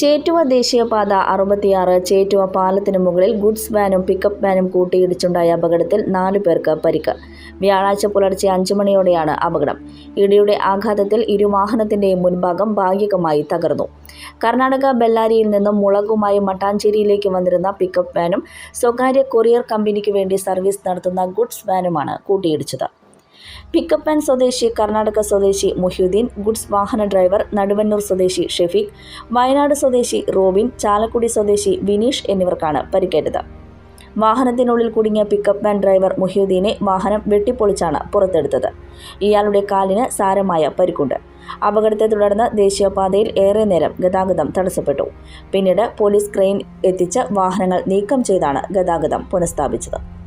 ചേറ്റുവ ദേശീയപാത അറുപത്തിയാറ് ചേറ്റുവ പാലത്തിന് മുകളിൽ ഗുഡ്സ് വാനും പിക്കപ്പ് വാനും കൂട്ടിയിടിച്ചുണ്ടായ അപകടത്തിൽ നാലു പേർക്ക് പരിക്ക്. വ്യാഴാഴ്ച പുലർച്ചെ അഞ്ചു മണിയോടെയാണ് അപകടം. ഇടിയുടെ ആഘാതത്തിൽ ഇരുവാഹനത്തിന്റെയും മുൻഭാഗം ഭാഗികമായി തകർന്നു. കർണാടക ബെല്ലാരിയിൽ നിന്നും മുളകുമായി മട്ടാഞ്ചേരിയിലേക്ക് വന്നിരുന്ന പിക്കപ്പ് വാനും സ്വകാര്യ കൊറിയർ കമ്പനിക്ക് വേണ്ടി സർവീസ് നടത്തുന്ന ഗുഡ്സ് വാനുമാണ് കൂട്ടിയിടിച്ചത്. പിക്കപ്പ് ആൻഡ് സ്വദേശി കർണാടക സ്വദേശി മുഹ്യുദ്ദീൻ ഗുഡ്സ് വാഹന ഡ്രൈവർ നടുവന്നൂർ സ്വദേശി ഷെഫീഖ് വയനാട് സ്വദേശി റോബിൻ ചാലക്കുടി സ്വദേശി വിനീഷ് എന്നിവർക്കാണ് പരിക്കേറ്റത്. വാഹനത്തിനുള്ളിൽ കുടുങ്ങിയ പിക്കപ്പ് വാൻ ഡ്രൈവർ മുഹ്യുദ്ദീനെ വാഹനം വെട്ടിപ്പൊളിച്ചാണ് പുറത്തെടുത്തത്. ഇയാളുടെ കാലിന് സാരമായ പരിക്കുണ്ട്. അപകടത്തെ തുടർന്ന് ദേശീയപാതയിൽ ഏറെ നേരം ഗതാഗതം തടസ്സപ്പെട്ടു. പിന്നീട് പോലീസ് ക്രെയിൻ എത്തിച്ച് വാഹനങ്ങൾ നീക്കം ചെയ്താണ് ഗതാഗതം പുനഃസ്ഥാപിച്ചത്.